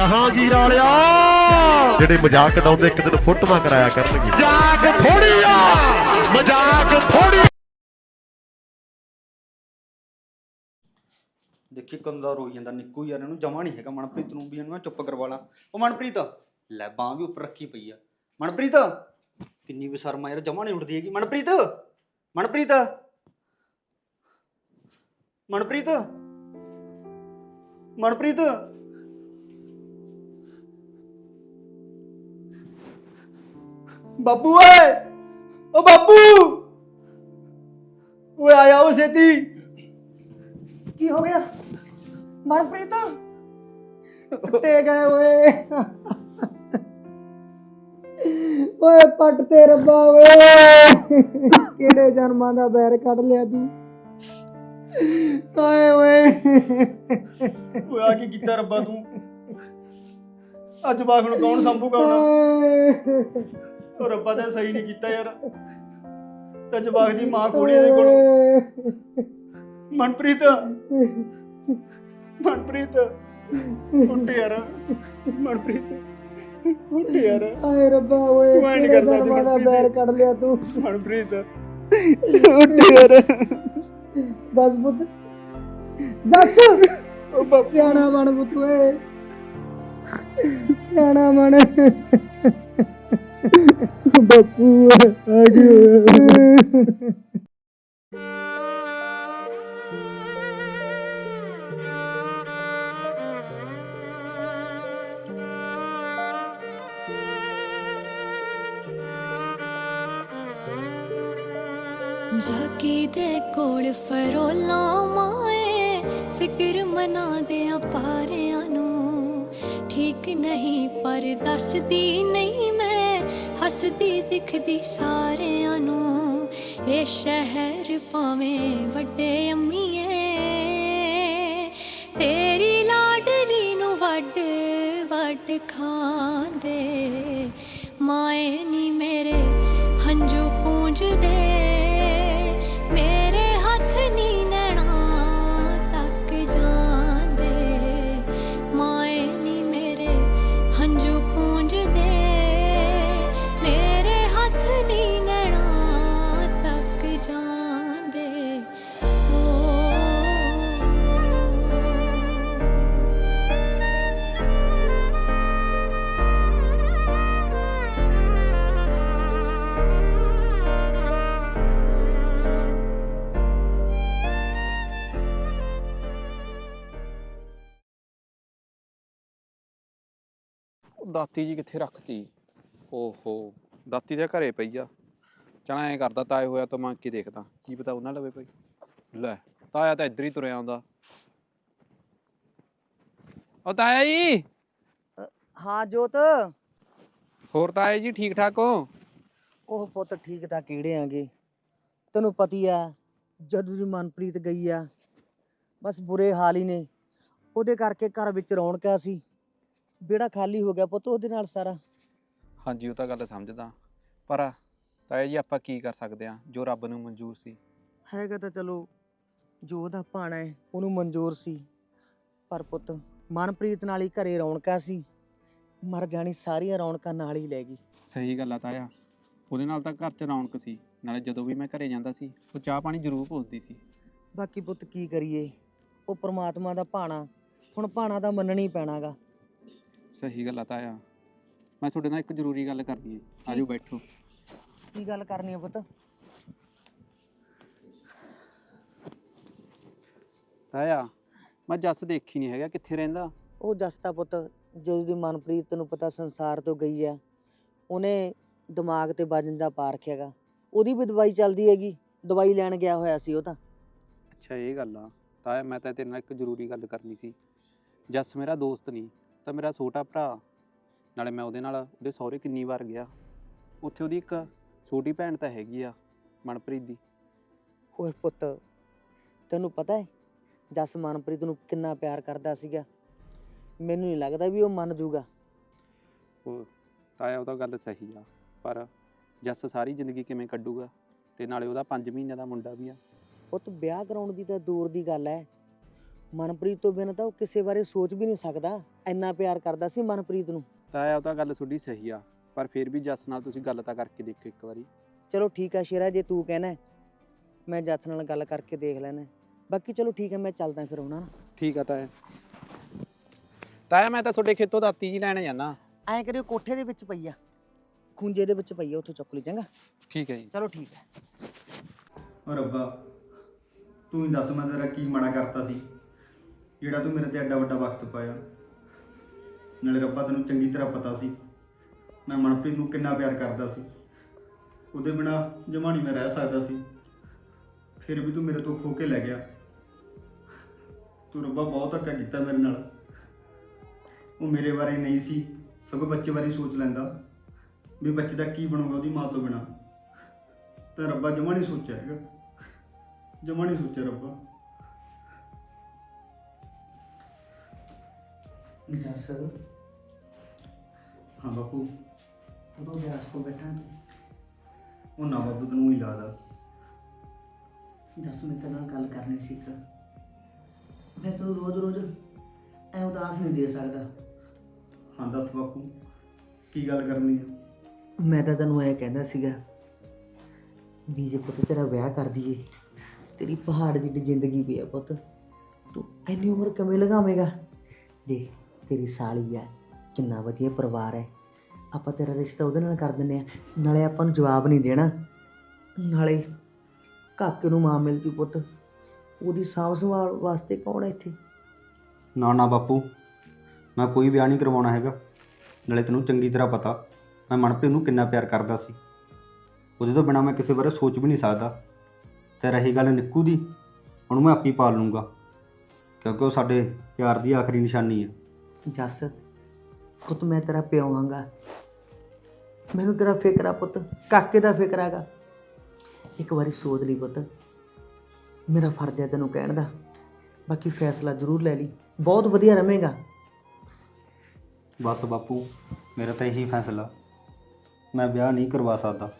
ਜਹਾਂਗੀਰ ਵਾਲਿਆ। ਜਿਹੜੇ ਮਜ਼ਾਕ ਉਡਾਉਂਦੇ ਇੱਕ ਦਿਨ ਫੋਟੋਆਂ ਕਰਾਇਆ ਕਰਨਗੇ। ਮਜ਼ਾਕ ਥੋੜੀ ਆ ਮਜ਼ਾਕ ਥੋੜੀ ਦੇਖੀ ਕੰਦਾ ਰੋਈ ਜਾਂਦਾ ਨਿੱਕੂ ਯਾਰ ਇਹਨੂੰ ਜਮਾ ਨਹੀਂ ਹੈਗਾ ਮਨਪ੍ਰੀਤ ਨੂੰ ਵੀ ਇਹਨੂੰ ਮੈਂ ਚੁੱਪ ਕਰਵਾ ਲਾਂ। ਉਹ ਮਨਪ੍ਰੀਤ ਲੈ ਬਾਂਹ ਵੀ ਉੱਪਰ ਰੱਖੀ ਪਈ ਆ। ਮਨਪ੍ਰੀਤ ਕਿੰਨੀ ਵੀ ਸ਼ਰਮ ਆ ਯਾਰ ਜਮਾ ਨਹੀਂ ਉੱਠਦੀ ਹੈਗੀ। ਮਨਪ੍ਰੀਤ ਮਨਪ੍ਰੀਤ। ਮਨਪ੍ਰੀਤ ਮਨਪ੍ਰੀਤ। ਬਾਪੂ ਓਏ ਓ ਬਾਪੂ। ਓਏ ਆਇਆ ਓ ਛੇਤੀ। ਕੀ ਹੋ ਗਿਆ? ਮਨਪ੍ਰੀਤ? ਟੁੱਟੇ ਗਏ ਓਏ। ਓਏ ਪੱਟ ਤੇ ਰੱਬਾ ਓਏ। ਕਿਹੜੇ ਜਨਮਾਂ ਦਾ ਬੈਰ ਕੱਢ ਲਿਆ ਤੂੰ? ਓਏ ਓਏ। ਓਏ ਆ ਕੀ ਕੀਤਾ ਰੱਬਾ ਤੂੰ? ਅੱਜ ਬਾਗ ਨੂੰ ਕੌਣ ਸੰਭੂਗਾ ਹੁਣ? ਉਹ ਰੱਬਾ ਤਾਂ ਸਹੀ ਨਹੀਂ ਕੀਤਾ ਯਾਰ। ਤੇ ਜਵਾਗ ਦੀ ਮਾਂ ਕੋਲੇ ਦੇ ਕੋਲੋਂ? ਮਨਪ੍ਰੀਤ। ਮਨਪ੍ਰੀਤ। ਉੱਠ ਯਾਰ। ਮਨਪ੍ਰੀਤ। ਉੱਠ ਯਾਰ। ਆਏ ਰੱਬਾ ਓਏ ਐਂ ਨੀ ਕਿਹੜੇ ਕਰਦਾ ਜਨਮਾਂ ਦਾ। ਬੈਰ ਕੱਢ ਲਿਆ ਤੂੰ? ਮਨਪ੍ਰੀਤ। ਉੱਠ ਯਾਰ। ਬਸ ਪੁੱਤ ਦੱਸ ਉਹ ਬਾਪੂ। ਸਿਆਣਾ ਬਣ ਪੁੱਤ ਓਏ। ਸਿਆਣਾ ਬਣ। ਬਾਪੂ, ਆ ਗਿਆ ਜਾਕੀ ਦੇ ਕੋਲ ਫਰੋਲਾ ਮਾਏ, ਫਿਕਰ ਮਨਾ ਦੇ ਪਾਰਿਆਂ ਨੂੰ। ਠੀਕ ਨਹੀਂ ਪਰ ਦੱਸਦੀ ਨਹੀਂ ਮੈਂ ਹੱਸਦੀ ਦਿਖਦੀ ਸਾਰਿਆਂ ਨੂੰ, ਇਹ ਸ਼ਹਿਰ ਭਾਵੇਂ ਵੱਡੇ ਅੰਮੀਏ ਤੇਰੀ ਲਾਡਲੀ ਨੂੰ ਵੱਡ ਵੱਡ ਖਾਂਦੇ, ਮਾਏ ਨੀ ਮੇਰੇ ਹੰਝੂ ਪੂੰਝਦੇ। ਉਹ ਦਾਤੀ ਜੀ ਕਿੱਥੇ ਰੱਖਤੀ? ਓਹੋ ਦਾਤੀ ਦੇ ਘਰੇ ਪਈ ਆ। ਚਣਾ ਐ ਕਰਦਾ ਤਾਏ ਹੋਇਆ ਤਾਂ ਮੰਗ ਕੇ ਦੇਖਦਾ। ਕੀ ਪਤਾ ਉਹਨਾਂ ਲਵੇ ਪਈ ਲੈ ਤਾਇਆ ਤਾਂ ਇੱਧਰ ਹੀ ਤੁਰਿਆ ਆਉਂਦਾ। ਉਹ ਤਾਇਆ ਜੀ! ਹਾਂ ਜੋਤ। ਹੋਰ ਤਾਇਆ ਜੀ ਠੀਕ ਠਾਕ ਹੋ? ਉਹ ਪੁੱਤ ਠੀਕ ਤਾਂ ਕਿਹੜੇ ਆਂਗੇ। ਤੈਨੂੰ ਪਤੀ ਆ ਜਦੋਂ ਦੀ ਮਨਪ੍ਰੀਤ ਗਈ ਆ। ਬਸ ਬੁਰੇ ਹਾਲ ਹੀ ਨੇ। ਉਹਦੇ ਕਰਕੇ ਘਰ ਵਿੱਚ ਰੌਣਕਾਂ ਸੀ। ਬੇੜਾ ਖਾਲੀ ਹੋ ਗਿਆ ਪੁੱਤ ਉਹਦੇ ਨਾਲ ਸਾਰਾ। ਹਾਂਜੀ ਉਹ ਤਾਂ ਗੱਲ ਸਮਝਦਾ। ਪਰ ਤਾਇਆ ਜੀ ਆਪਾਂ ਕੀ ਕਰ ਸਕਦੇ ਆ ਜੋ ਰੱਬ ਨੂੰ ਮਨਜ਼ੂਰ ਸੀ। ਹੈਗਾ ਤਾਂ ਚਲੋ ਜੋ ਉਹਦਾ ਭਾਣਾ ਹੈ ਉਹਨੂੰ ਮਨਜ਼ੂਰ ਸੀ। ਪਰ ਪੁੱਤ ਮਨਪ੍ਰੀਤ ਨਾਲ ਹੀ ਘਰੇ ਰੌਣਕਾਂ ਸੀ। ਮਰ ਜਾਣੀ ਸਾਰੀਆਂ ਰੌਣਕਾਂ ਨਾਲ ਹੀ ਲੈ ਗਈ। ਸਹੀ ਗੱਲ ਆ ਤਾਇਆ। ਉਹਦੇ ਨਾਲ ਤਾਂ ਘਰ 'ਚ ਰੌਣਕ ਸੀ। ਨਾਲੇ ਜਦੋਂ ਵੀ ਮੈਂ ਘਰੇ ਜਾਂਦਾ ਸੀ ਉਹ ਚਾਹ ਪਾਣੀ ਜ਼ਰੂਰ ਪੁੱਛਦੀ ਸੀ। ਬਾਕੀ ਪੁੱਤ ਕੀ ਕਰੀਏ? ਉਹ ਪ੍ਰਮਾਤਮਾ ਦਾ ਭਾਣਾ ਹੁਣ ਭਾਣਾ ਤਾਂ ਮੰਨਣਾ ਹੀ ਪੈਣਾਗਾ। ਸਹੀ ਗੱਲ ਆ ਤਾਇਆ। ਮੈਂ ਤੁਹਾਡੇ ਨਾਲ ਇੱਕ ਜ਼ਰੂਰੀ ਗੱਲ ਕਰਨੀ ਹੈ। ਆਜੋ ਬੈਠੋ। ਕੀ ਗੱਲ ਕਰਨੀ ਹੈ ਪੁੱਤ? ਤਾਇਆ ਮੈਂ ਜੱਸ ਦੇਖੀ ਨਹੀਂ ਹੈਗਾ। ਕਿੱਥੇ ਰਹਿੰਦਾ? ਉਹ ਜਸਤਾ ਪੁੱਤ ਜਦੋਂ ਦੀ ਮਨਪ੍ਰੀਤ ਤੈਨੂੰ ਪਤਾ ਸੰਸਾਰ ਤੋਂ ਗਈ ਆ ਉਹਨੇ ਦਿਮਾਗ ਤੇ ਵਜਨ ਦਾ ਪਾ ਰੱਖਿਆਗਾ ਉਹਦੀ ਵੀ ਦਵਾਈ ਚੱਲਦੀ ਹੈਗੀ। ਦਵਾਈ ਲੈਣ ਗਿਆ ਹੋਇਆ ਸੀ ਉਹ ਤਾਂ। ਅੱਛਾ ਇਹ ਗੱਲ ਆ। ਤਾਇਆ ਮੈਂ ਤਾਂ ਤੇਰੇ ਨਾਲ ਇੱਕ ਜ਼ਰੂਰੀ ਗੱਲ ਕਰਨੀ ਸੀ। ਜੱਸ ਮੇਰਾ ਦੋਸਤ ਨਹੀਂ। ਤਾਂ ਮੇਰਾ ਛੋਟਾ ਭਰਾ ਨਾਲੇ ਮੈਂ ਉਹਦੇ ਨਾਲ ਉਹਦੇ ਸਹੁਰੇ ਕਿੰਨੀ ਵਾਰ ਗਿਆ। ਉੱਥੇ ਉਹਦੀ ਇੱਕ ਛੋਟੀ ਭੈਣ ਤਾਂ ਹੈਗੀ ਆ ਮਨਪ੍ਰੀਤ ਦੀ। ਓਏ ਪੁੱਤ ਤੈਨੂੰ ਪਤਾ ਹੈ ਜਸ ਮਨਪ੍ਰੀਤ ਨੂੰ ਕਿੰਨਾ ਪਿਆਰ ਕਰਦਾ ਸੀਗਾ। ਮੈਨੂੰ ਨਹੀਂ ਲੱਗਦਾ ਵੀ ਉਹ ਮੰਨ ਜੂਗਾ। ਉਹ ਤਾਇਆ ਉਹ ਤਾਂ ਗੱਲ ਸਹੀ ਆ ਪਰ ਜੱਸ ਸਾਰੀ ਜ਼ਿੰਦਗੀ ਕਿਵੇਂ ਕੱਢੂਗਾ? ਤੇ ਨਾਲੇ ਉਹਦਾ 5 ਮਹੀਨਿਆਂ ਦਾ ਮੁੰਡਾ ਵੀ ਆ। ਪੁੱਤ ਵਿਆਹ ਕਰਾਉਣ ਦੀ ਤਾਂ ਦੂਰ ਦੀ ਗੱਲ ਹੈ। ਮਨਪ੍ਰੀਤ ਤੋਂ ਬਿਨਾਂ ਤਾਂ ਉਹ ਕਿਸੇ ਬਾਰੇ ਸੋਚ ਵੀ ਨਹੀਂ ਸਕਦਾ। ਇੰਨਾ ਪਿਆਰ ਕਰਦਾ ਸੀ ਮਨਪ੍ਰੀਤ ਨੂੰ। ਤਾਇਆ ਉਹ ਤਾਂ ਗੱਲ ਤੁਹਾਡੀ ਸਹੀ ਆ ਪਰ ਫਿਰ ਵੀ ਜੱਸ ਨਾਲ ਤੁਸੀਂ ਗੱਲ ਤਾਂ ਕਰਕੇ ਦੇਖੋ ਇੱਕ ਵਾਰੀ। ਚਲੋ ਠੀਕ ਆ ਸ਼ੇਰਾ ਜੇ ਤੂੰ ਕਹਿਣਾ ਹੈ, ਮੈਂ ਜੱਸ ਨਾਲ ਗੱਲ ਕਰਕੇ ਦੇਖ ਲੈਣਾ। ਬਾਕੀ ਚਲੋ ਠੀਕ ਹੈ ਮੈਂ ਚੱਲਦਾ ਫਿਰ ਹੁਣ ਠੀਕ ਆ ਤਾਇਆ। ਤਾਇਆ ਮੈਂ ਤਾਂ ਤੁਹਾਡੇ ਖੇਤੋਂ ਦਾਤੀ ਜੀ ਲੈਣ ਜਾਣਾ ਐਂ ਕਰਿਓ ਕੋਠੇ ਦੇ ਵਿੱਚ ਪਈ ਆ। ਖੁੰਝੇ ਦੇ ਵਿੱਚ ਪਈ ਆ ਉੱਥੋਂ ਚੁੱਕ ਲਈ ਚੰਗਾ? ਠੀਕ ਹੈ ਜੀ। ਚਲੋ ਠੀਕ ਹੈ ਓ ਰੱਬਾ ਤੂੰ ਹੀ ਦੱਸ ਮੈਂ ਤੇਰਾ ਕੀ ਮਾੜਾ ਕਰਤਾ ਸੀ। ਜਿਹੜਾ ਤੂੰ ਮੇਰੇ ਤੇ ਐਡਾ ਵੱਡਾ ਵਕਤ ਪਾਇਆ। ਨਾਲੇ ਰੱਬਾ ਤੈਨੂੰ ਚੰਗੀ ਤਰ੍ਹਾਂ ਪਤਾ ਸੀ। ਮੈਂ ਮਨਪ੍ਰੀਤ ਨੂੰ ਕਿੰਨਾ ਪਿਆਰ ਕਰਦਾ ਸੀ। ਉਹਦੇ ਬਿਨਾ ਜਮਾ ਨਹੀਂ ਮੈਂ ਰਹਿ ਸਕਦਾ ਸੀ। ਫਿਰ ਵੀ ਤੂੰ ਮੇਰੇ ਤੋਂ ਖੋ ਕੇ ਲੈ ਗਿਆ। ਤੂੰ ਰੱਬਾ ਬਹੁਤ ਧੱਕਾ ਕੀਤਾ ਮੇਰੇ ਨਾਲ। ਉਹ ਮੇਰੇ ਬਾਰੇ ਨਹੀਂ ਸੀ, ਸਗੋਂ ਬੱਚੇ ਬਾਰੇ ਸੋਚ ਲੈਂਦਾ ਵੀ ਬੱਚੇ ਦਾ ਕੀ ਬਣੂਗਾ ਉਹਦੀ ਮਾਂ ਤੋਂ ਬਿਨਾ। ਤਾਂ ਰੱਬਾ ਜਮਾ ਨਹੀਂ ਸੋਚਿਆ ਹੈਗਾ। ਜਮਾ ਨਹੀਂ ਸੋਚਿਆ ਰੱਬਾ। ਜੱਸ ਹਾਂ ਬਾਪੂ। ਉਦੋਂ ਵਿਆਸ ਤੋਂ ਬੈਠਾ ਉਹ ਨਾ ਬਾਪੂ ਤੈਨੂੰ ਹੀ ਲਾਦਾ ਜੱਸ ਮੈਂ ਤੇਰੇ ਨਾਲ ਗੱਲ ਕਰਨੀ ਸੀ ਇੱਕ। ਮੈਂ ਤੈਨੂੰ ਰੋਜ਼-ਰੋਜ਼ ਐ ਉਦਾਸ ਨਹੀਂ ਦੇ ਸਕਦਾ। ਹਾਂ ਦੱਸ ਬਾਪੂ ਕੀ ਗੱਲ ਕਰਨੀ ਹੈ ਮੈਂ ਤਾਂ ਤੈਨੂੰ ਐ ਕਹਿੰਦਾ ਸੀਗਾ ਵੀ ਜੇ ਪੁੱਤ ਤੇਰਾ ਵਿਆਹ ਕਰ ਦਈਏ ਤੇਰੀ ਪਹਾੜ ਜਿੱਡੀ ਜ਼ਿੰਦਗੀ ਪਈ ਆ ਪੁੱਤ ਤੂੰ ਇੰਨੀ ਉਮਰ ਕਿਵੇਂ ਲਗਾਵੇਂਗਾ ਦੇਖ ਤੇਰੀ ਸਾਲੀ ਆ, ਕਿੰਨਾ ਵਧੀਆ ਪਰਿਵਾਰ ਹੈ। ਆਪਾਂ ਤੇਰਾ ਰਿਸ਼ਤਾ ਉਹਦੇ ਨਾਲ ਕਰ ਦਿੰਨੇ ਆ, ਨਾਲੇ ਆਪਾਂ ਨੂੰ ਜਵਾਬ ਨਹੀਂ ਦੇਣਾ। ਨਾਲੇ ਕਾਕੇ ਨੂੰ ਮਾਂ ਮਿਲ ਜੂ ਪੁੱਤ, ਉਹਦੀ ਸਾਂਭ ਸੰਭਾਲ ਵਾਸਤੇ ਕੌਣ ਹੈ ਇੱਥੇ? ਨਾ ਨਾ ਬਾਪੂ, ਮੈਂ ਕੋਈ ਵਿਆਹ ਨਹੀਂ ਕਰਵਾਉਣਾ ਹੈਗਾ। ਨਾਲੇ ਤੈਨੂੰ ਚੰਗੀ ਤਰ੍ਹਾਂ ਪਤਾ, ਮੈਂ ਮਨਪ੍ਰੀਤ ਨੂੰ ਕਿੰਨਾ ਪਿਆਰ ਕਰਦਾ ਸੀ। ਉਹਦੇ ਤੋਂ ਬਿਨਾ ਮੈਂ ਕਿਸੇ ਬਾਰੇ ਸੋਚ ਵੀ ਨਹੀਂ ਸਕਦਾ। ਤੇ ਰਹੀ ਗੱਲ ਨਿੱਕੂ ਦੀ, ਉਹਨੂੰ ਮੈਂ ਆਪੀ ਪਾਲ ਲੂੰਗਾ, ਕਿਉਂਕਿ ਉਹ ਸਾਡੇ ਪਿਆਰ ਦੀ ਆਖਰੀ ਨਿਸ਼ਾਨੀ ਹੈ ਜੱਸ ਪੁੱਤ ਮੈਂ ਤੇਰਾ ਪਿਓ ਆਂਗਾ। ਮੈਨੂੰ ਤੇਰਾ ਫਿਕਰ ਆ ਪੁੱਤ ਕਾਕੇ ਦਾ ਫਿਕਰ ਆਗਾ ਇੱਕ ਵਾਰੀ ਸੋਚ ਲਈ ਪੁੱਤ ਮੇਰਾ ਫਰਜ਼ ਹੈ ਤੈਨੂੰ ਕਹਿਣ ਦਾ। ਬਾਕੀ ਫੈਸਲਾ ਜ਼ਰੂਰ ਲੈ ਲਈ ਬਹੁਤ ਵਧੀਆ ਰਵੇਂਗਾ ਬਸ ਬਾਪੂ ਮੇਰਾ ਤਾਂ ਇਹੀ ਫੈਸਲਾ। ਮੈਂ ਵਿਆਹ ਨਹੀਂ ਕਰਵਾ ਸਕਦਾ।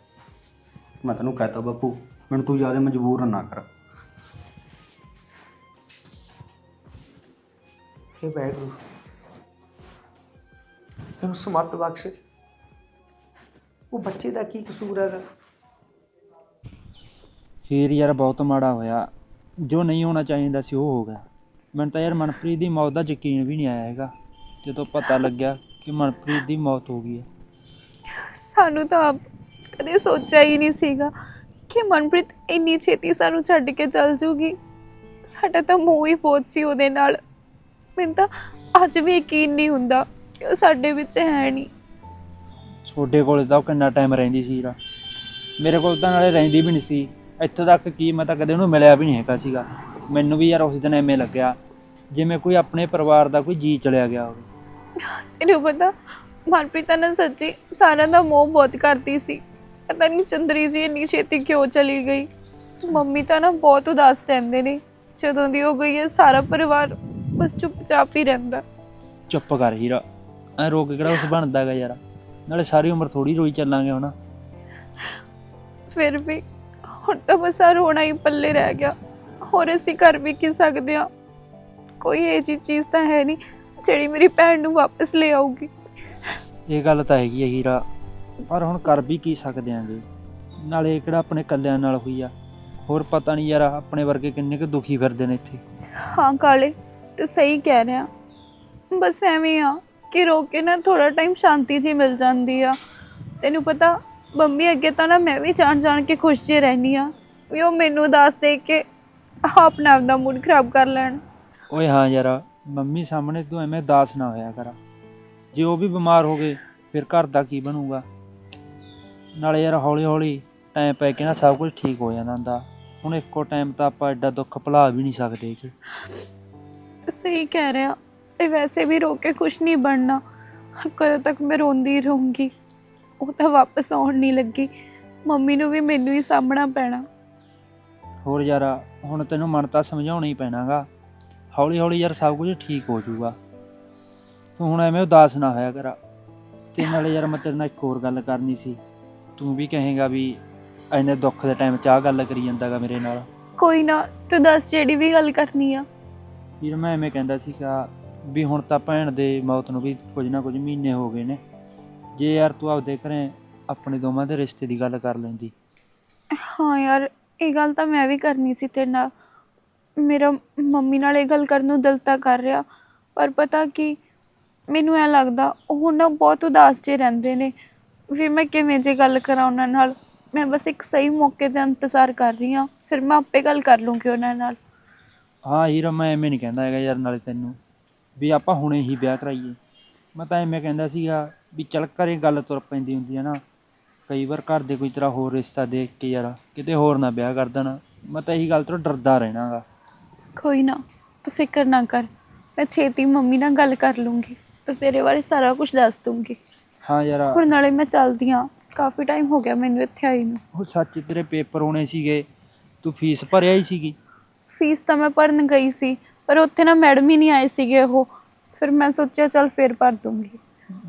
ਮੈਂ ਤੈਨੂੰ ਕਹਤਾ ਬਾਪੂ ਮੈਨੂੰ ਤੂੰ ਜ਼ਿਆਦਾ ਮਜਬੂਰ ਨਾ ਕਰ। ਹੇ ਵਾਹਿਗੁਰੂ। ਤੈਨੂੰ ਸਮਤ ਬਖਸ਼। ਉਹ ਬੱਚੇ ਦਾ ਕੀ ਕਸੂਰ ਹੈਗਾ? ਫੇਰ ਯਾਰ ਬਹੁਤ ਮਾੜਾ ਹੋਇਆ। ਜੋ ਨਹੀਂ ਹੋਣਾ ਚਾਹੀਦਾ ਸੀ ਉਹ ਹੋ ਗਿਆ। ਮੈਨੂੰ ਤਾਂ ਯਾਰ ਮਨਪ੍ਰੀਤ ਦੀ ਮੌਤ ਦਾ ਯਕੀਨ ਵੀ ਨਹੀਂ ਆਇਆ ਹੈਗਾ। ਜਦੋਂ ਪਤਾ ਲੱਗਿਆ ਕਿ ਮਨਪ੍ਰੀਤ ਦੀ ਮੌਤ ਹੋ ਗਈ ਹੈ। ਸਾਨੂੰ ਤਾਂ ਆਪ ਕਦੇ ਸੋਚਿਆ ਹੀ ਨਹੀਂ ਸੀਗਾ ਕਿ ਮਨਪ੍ਰੀਤ ਇੰਨੀ ਛੇਤੀ ਸਾਨੂੰ ਛੱਡ ਕੇ ਚੱਲ ਜੂਗੀ। ਸਾਡਾ ਤਾਂ ਮੋਹ ਹੀ ਬਹੁਤ ਸੀ ਉਹਦੇ ਨਾਲ। ਮੈਨੂੰ ਤਾਂ ਅੱਜ ਵੀ ਯਕੀਨ ਨਹੀਂ ਹੁੰਦਾ। ਕਿ ਉਹ ਸਾਡੇ ਵਿੱਚ ਹੈ ਨਹੀਂ? ਛੋਡੇ ਕੋਲ ਤਾਂ ਉਹ ਕਿੰਨਾ ਟਾਈਮ ਰਹਿੰਦੀ ਸੀ ਯਾਰ ਮੇਰੇ ਕੋਲ ਤਾਂ ਨਾਲੇ ਰਹਿੰਦੀ ਵੀ ਨਹੀਂ ਸੀ। ਇੱਥੋਂ ਤੱਕ ਕੀ ਮੈਂ ਤਾਂ ਕਦੇ ਉਹਨੂੰ ਮਿਲਿਆ ਵੀ ਨਹੀਂ ਹੈਗਾ ਸੀਗਾ। ਮੈਨੂੰ ਵੀ ਯਾਰ ਉਸ ਦਿਨ ਐਵੇਂ ਲੱਗਿਆ ਜਿਵੇਂ ਕੋਈ ਆਪਣੇ ਪਰਿਵਾਰ ਦਾ ਕੋਈ ਜੀ ਚਲਿਆ ਗਿਆ ਹੋਵੇ। ਇਹਨੂੰ ਪਤਾ ਮਨਪ੍ਰੀਤ ਤਾਂ ਨਾ ਸੱਚੀ ਸਾਰਿਆਂ ਦਾ ਮੋਹ ਬਹੁਤ ਕਰਦੀ ਸੀ। ਪਤਾ ਨਹੀਂ ਚੰਦਰੀ ਜੀ ਇੰਨੀ ਛੇਤੀ ਕਿਉਂ ਚਲੀ ਗਈ। ਮੰਮੀ ਤਾਂ ਨਾ ਬਹੁਤ ਉਦਾਸ ਰਹਿੰਦੇ ਨੇ। ਜਦੋਂ ਦੀ ਉਹ ਗਈ ਹੈ ਸਾਰਾ ਪਰਿਵਾਰ ਬਸ ਚੁੱਪਚਾਪ ਹੀ ਰਹਿੰਦਾ। ਚੁੱਪ ਕਰ ਹੀਰਾ। ਐ ਰੋਕ ਕੇ ਕਿਹੜਾ ਉਸ ਬਣਦਾ ਹੈਗਾ ਯਾਰ। ਨਾਲੇ ਸਾਰੀ ਉਮਰ ਥੋੜੀ ਰੋਈ ਚੱਲਾਂਗੇ ਹੁਣ। ਫਿਰ ਵੀ ਹੁਣ ਤਾਂ ਬਸ ਆ ਰੋਣਾ ਹੀ ਪੱਲੇ ਰਹਿ ਗਿਆ। ਹੋਰ ਅਸੀਂ ਕਰ ਵੀ ਕੀ ਸਕਦੇ ਆ? ਕੋਈ ਇਹ ਜਿਹੀ ਚੀਜ਼ ਤਾਂ ਹੈ ਨਹੀਂ ਜਿਹੜੀ ਮੇਰੀ ਭੈਣ ਨੂੰ ਵਾਪਸ ਲੈ ਆਊਗੀ। ਇਹ ਗੱਲ ਤਾਂ ਹੈਗੀ ਹੈ ਹੀਰਾ। ਪਰ ਹੁਣ ਕਰ ਵੀ ਕੀ ਸਕਦੇ ਆਂਗੇ। ਨਾਲੇ ਇਹ ਕਿਹੜਾ ਆਪਣੇ ਕੱਲਿਆਂ ਨਾਲ ਹੋਈ ਆ। ਹੋਰ ਪਤਾ ਨਹੀਂ ਯਾਰ ਆਪਣੇ ਵਰਗੇ ਕਿੰਨੇ ਕੁ ਦੁਖੀ ਫਿਰਦੇ ਨੇ ਇੱਥੇ। ਹਾਂ ਕਾਲੇ ਤੂੰ ਸਹੀ ਕਹਿ ਰਿਹਾ। ਬਸ ਐਵੇਂ ਆ। ਕਿ ਰੋ ਕੇ ਨਾ ਥੋੜਾ ਟਾਈਮ ਸ਼ਾਂਤੀ ਜੀ ਮਿਲ ਜਾਂਦੀ ਆ। ਤੈਨੂੰ ਪਤਾ ਮੰਮੀ ਅੱਗੇ ਤਾਂ ਨਾ ਮੈਂ ਵੀ ਜਾਣ ਜਾਣ ਕੇ ਖੁਸ਼ ਜੇ ਰਹਿਨੀ ਆ। ਵੀ ਉਹ ਮੈਨੂੰ ਉਦਾਸ ਦੇਖ ਕੇ ਆਪਣਾ ਆਪ ਦਾ ਮੂਡ ਖਰਾਬ ਕਰ ਲੈਣ। ਓਏ ਹਾਂ ਯਾਰ ਮੰਮੀ ਸਾਹਮਣੇ ਤੂੰ ਐਵੇਂ ਦਾਸ ਨਾ ਹੋਇਆ ਕਰ। ਜੇ ਉਹ ਵੀ ਬਿਮਾਰ ਹੋ ਗਏ ਫਿਰ ਘਰ ਦਾ ਕੀ ਬਣੂਗਾ? ਨਾਲੇ ਯਾਰ ਹੌਲੀ ਹੌਲੀ ਟਾਈਮ ਪੈ ਕੇ ਨਾ ਸਭ ਕੁਝ ਠੀਕ ਹੋ ਜਾਂਦਾ ਹੁੰਦਾ। ਹੁਣ ਇੱਕੋ ਟਾਈਮ ਤਾਂ ਆਪਾਂ ਐਡਾ ਦੁੱਖ ਭੁਲਾ ਵੀ ਨਹੀਂ ਸਕਦੇ। ਸਹੀ ਕਹਿ ਰਿਹਾ। ਤੇ ਵੈਸੇ ਵੀ ਰੋ ਕੇ ਕੁਛ ਨਹੀਂ ਬਣਨਾ। ਕਦੋਂ ਤੱਕ ਮੈਂ ਰੋਂਦੀ ਰਹੂੰਗੀ? ਉਹ ਤਾਂ ਵਾਪਸ ਆਉਣ ਨਹੀਂ ਲੱਗੀ। ਮੰਮੀ ਨੂੰ ਵੀ ਮੈਨੂੰ ਹੀ ਸਾਹਮਣਾ ਪੈਣਾ। ਹੋਰ ਯਾਰ ਹੁਣ ਤੈਨੂੰ ਮਨ ਤਾਂ ਸਮਝਾਉਣਾ ਹੀ ਪੈਣਾਗਾ। ਹੌਲੀ ਹੌਲੀ ਯਾਰ ਸਭ ਕੁਝ ਠੀਕ ਹੋ ਜਾਊਗਾ। ਤੂੰ ਹੁਣ ਐਵੇਂ ਉਦਾਸ ਨਾ ਹੋਇਆ ਕਰ। ਤੇ ਨਾਲੇ ਯਾਰ ਮੈਂ ਤੇਰੇ ਨਾਲ ਇੱਕ ਹੋਰ ਗੱਲ ਕਰਨੀ ਸੀ। ਤੂੰ ਵੀ ਕਹੇਗਾ ਵੀ ਐਨੇ ਦੁੱਖ ਦੇ ਟਾਈਮ 'ਚ ਆਹ ਗੱਲ ਕਰੀ ਜਾਂਦਾਗਾ ਮੇਰੇ ਨਾਲ। ਕੋਈ ਨਾ ਤੂੰ ਦੱਸ ਜਿਹੜੀ ਵੀ ਗੱਲ ਕਰਨੀ ਆ। ਫਿਰ ਮੈਂ ਐਵੇਂ ਕਹਿੰਦਾ ਸੀਗਾ ਵੀ ਹੁਣ ਤਾਂ ਭੈਣ ਦੇ ਮੌਤ ਨੂੰ ਵੀ ਕੁਝ ਨਾ ਕੁਝ ਮਹੀਨੇ ਹੋ ਗਏ ਨੇ। ਜੇ ਯਾਰ ਤੂੰ ਆਪਦੇ ਘਰੇ ਆਪਣੇ ਦੋਵਾਂ ਦੇ ਰਿਸ਼ਤੇ ਦੀ ਗੱਲ ਕਰ ਲੈਂਦੀ। ਹਾਂ ਯਾਰ ਇਹ ਗੱਲ ਤਾਂ ਮੈਂ ਵੀ ਕਰਨੀ ਸੀ ਤੇਰੇ ਨਾਲ। ਮੇਰਾ ਮੰਮੀ ਨਾਲ ਇਹ ਗੱਲ ਕਰਨ ਨੂੰ ਦਿਲ ਤਾਂ ਕਰ ਰਿਹਾ ਪਰ ਪਤਾ ਕੀ ਮੈਨੂੰ ਐ ਲੱਗਦਾ ਉਹ ਨਾ ਬਹੁਤ ਉਦਾਸ ਜੇ ਰਹਿੰਦੇ ਨੇ। ਵੀ ਮੈਂ ਕਿਵੇਂ ਜੇ ਗੱਲ ਕਰਾਂ ਉਹਨਾਂ ਨਾਲ। ਮੈਂ ਬਸ ਇੱਕ ਸਹੀ ਮੌਕੇ ਦਾ ਇੰਤਜ਼ਾਰ ਕਰ ਰਹੀ ਹਾਂ ਫਿਰ ਮੈਂ ਆਪੇ ਗੱਲ ਕਰ ਲੂੰਗੀ ਉਹਨਾਂ ਨਾਲ। ਹਾਂ ਹੀਰਾ ਮੈਂ ਐਵੇਂ ਨਹੀਂ ਕਹਿੰਦਾ ਹੈਗਾ ਯਾਰ ਨਾਲੇ ਤੈਨੂੰ। ਵੀ ਆਪਾਂ ਹੁਣੇ ਹੀ ਵਿਆਹ ਕਰਾਈਏ। ਮੈਂ ਤਾਂ ਐਵੇਂ ਕਹਿੰਦਾ ਸੀਗਾ ਵੀ ਚੱਲ ਘਰੇ ਗੱਲ ਤੁਰ ਪੈਂਦੀ ਹੁੰਦੀ ਹੈ ਨਾ। ਕਈ ਵਾਰ ਘਰ ਦੇ ਕੋਈ ਤਰ੍ਹਾਂ ਹੋਰ ਰਿਸ਼ਤਾ ਦੇਖ ਕੇ ਯਾਰ ਕਿਤੇ ਹੋਰ ਨਾ ਵਿਆਹ ਕਰ ਦੇਣ। ਮੈਂ ਤਾਂ ਇਹੀ ਗੱਲ ਤੋਂ ਡਰਦਾ ਰਹਿਣਾਗਾ। ਕੋਈ ਨਾ ਤੂੰ ਫਿਕਰ ਨਾ ਕਰ। ਮੈਂ ਛੇਤੀ ਮੰਮੀ ਨਾਲ ਗੱਲ ਕਰ ਲੂੰਗੀ ਤੇ ਤੇਰੇ ਬਾਰੇ ਸਾਰਾ ਕੁਝ ਦੱਸ ਦੂੰਗੀ। ਹਾਂ ਯਾਰ। ਹੁਣ ਨਾਲੇ ਮੈਂ ਚੱਲਦੀ ਹਾਂ ਕਾਫੀ ਟਾਈਮ ਹੋ ਗਿਆ ਮੈਨੂੰ ਇੱਥੇ ਆਈ ਨੂੰ। ਉਹ ਸੱਚ ਤੇਰੇ ਪੇਪਰ ਹੋਣੇ ਸੀਗੇ। ਤੂੰ ਫੀਸ ਭਰਿਆ ਹੀ ਸੀਗੀ। ਫੀਸ ਤਾਂ ਮੈਂ ਭਰਨ ਗਈ ਸੀ। ਪਰ ਉੱਥੇ ਨਾ ਮੈਡਮ ਹੀ ਨਹੀਂ ਆਏ ਸੀਗੇ ਉਹ। ਫਿਰ ਮੈਂ ਸੋਚਿਆ ਚੱਲ ਫੇਰ ਭਰ ਦੂੰਗੀ।